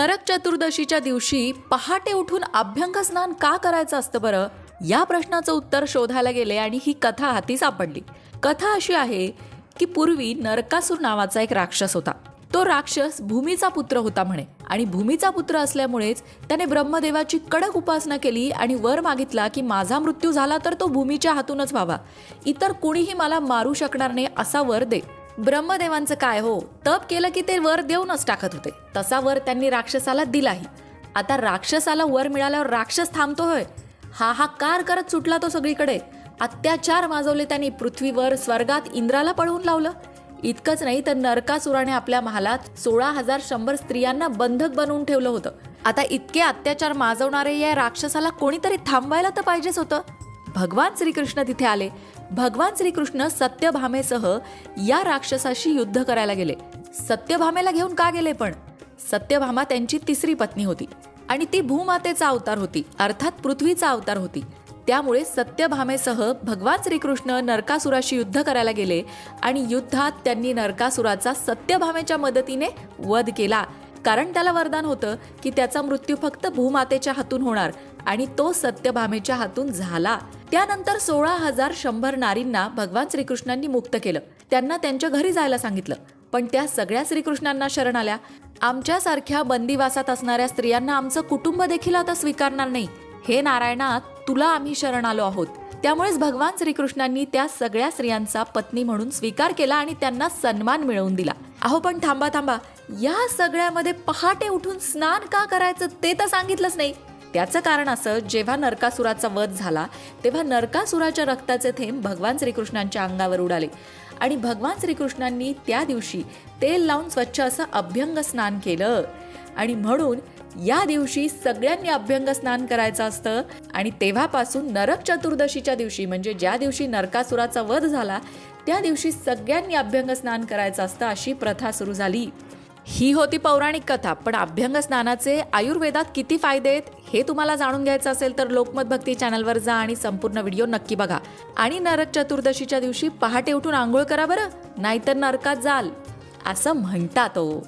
नरक चतुर्दशीच्या दिवशी पहाटे उठून अभ्यंग स्नान का करायचं असतं बरं? या प्रश्नाचं उत्तर शोधायला गेले आणि ही कथा हाती सापडली. कथा अशी आहे की पूर्वी नरकासूर नावाचा एक राक्षस होता. तो राक्षस भूमीचा पुत्र होता म्हणे. आणि भूमीचा पुत्र असल्यामुळेच त्याने ब्रह्मदेवाची कडक उपासना केली आणि वर मागितला की माझा मृत्यू झाला तर तो भूमीच्या हातूनच व्हावा. इतर कुणीही मला मारू शकणार नाही असा वर दे. ब्रह्मदेवांचं काय हो? तप केलं की ते वर देऊनच टाकत होते. तसा वर त्यांनी राक्षसाला दिलाही. आता राक्षसाला वर मिळाल्यावर राक्षस थांबतोय हा हा कार करत सुटला तो सगळीकडे. अत्याचार माजवले त्यांनी पृथ्वीवर स्वर्गात इंद्राला पळवून लावलं. इतकंच नाही तर नरकासुराने आपल्या महालात सोळा हजार शंभर स्त्रियांना बंधक बनवून ठेवलं होतं. आता इतके अत्याचार माजवणारे या राक्षसाला कोणीतरी थांबवायला तर पाहिजेच होतं. भगवान श्रीकृष्ण तिथे आले. भगवान श्रीकृष्ण सत्यभामेसह या राक्षसाशी युद्ध करायला गेले. सत्यभामेला घेऊन का गेले पण? सत्यभामा त्यांची तिसरी पत्नी होती आणि ती भूमातेचा अवतार होती अर्थात पृथ्वीचा अवतार होती. त्यामुळे सत्यभामेसह भगवान श्रीकृष्ण नरकासुराशी युद्ध करायला गेले आणि युद्धात त्यांनी नरकासुराचा सत्यभामेच्या मदतीने वध केला. कारण त्याला वरदान होतं की त्याचा मृत्यू फक्त भूमातेच्या हातून होणार आणि तो सत्यभामेच्या हातून झाला. त्यानंतर सोळा हजार शंभर नारींना भगवान श्रीकृष्णांनी मुक्त केलं. त्यांना त्यांच्या घरी जायला सांगितलं. पण त्या सगळ्या श्रीकृष्णांना शरण आल्या. आमच्यासारख्या बंदिवासात असणाऱ्या स्त्रियांना आमचं कुटुंब देखील आता स्वीकारणार नाही. हे नारायणा तुला आम्ही शरण आलो आहोत. त्यामुळेच भगवान श्रीकृष्णांनी त्या सगळ्या स्त्रियांचा पत्नी म्हणून स्वीकार केला आणि त्यांना सन्मान मिळवून दिला. अहो पण थांबा थांबा. या सगळ्यामध्ये पहाटे उठून स्नान का करायचं ते तर सांगितलंच नाही. त्याचं कारण असं जेव्हा नरकासुराचा वध झाला तेव्हा नरकासुराच्या रक्ताचे थेंब भगवान श्रीकृष्णांच्या अंगावर उडाले. आणि भगवान श्रीकृष्णांनी त्या दिवशी तेल लावून स्वच्छ असं अभ्यंग स्नान केलं. आणि म्हणून या दिवशी सगळ्यांनी अभ्यंग स्नान करायचं असतं आणि तेव्हापासून नरक चतुर्दशीच्या दिवशी म्हणजे ज्या दिवशी नरकासुराचा वध झाला त्या दिवशी सगळ्यांनी अभ्यंग स्नान करायचं असतं अशी प्रथा सुरू झाली. ही होती पौराणिक कथा पण अभ्यंग स्नानाचे आयुर्वेदात किती फायदे आहेत हे तुम्हाला जाणून घ्यायचं असेल तर लोकमत भक्ती चॅनलवर जा आणि संपूर्ण व्हिडिओ नक्की बघा. आणि नरक चतुर्दशीच्या दिवशी पहाटे उठून आंघोळ करा बरं नाहीतर नरकात जाल असं म्हणतात हो